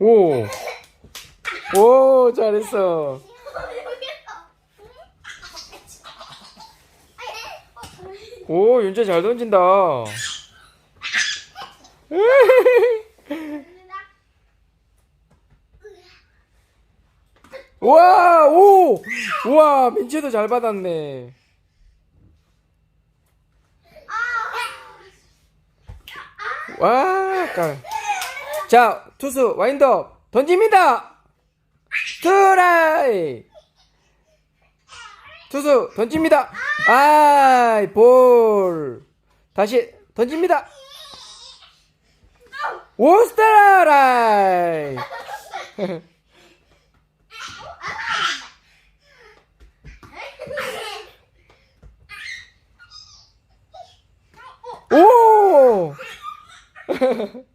오. 오, 잘했어. 오, 윤재 잘 던진다. 와, 오! 우와, 민채도 잘 받았네. 와, 깔. 자, 투수 와인드업 던집니다. 스트라이. 투수 던집니다. 아이, 볼. 다시 던집니다. 원스트라이. 오!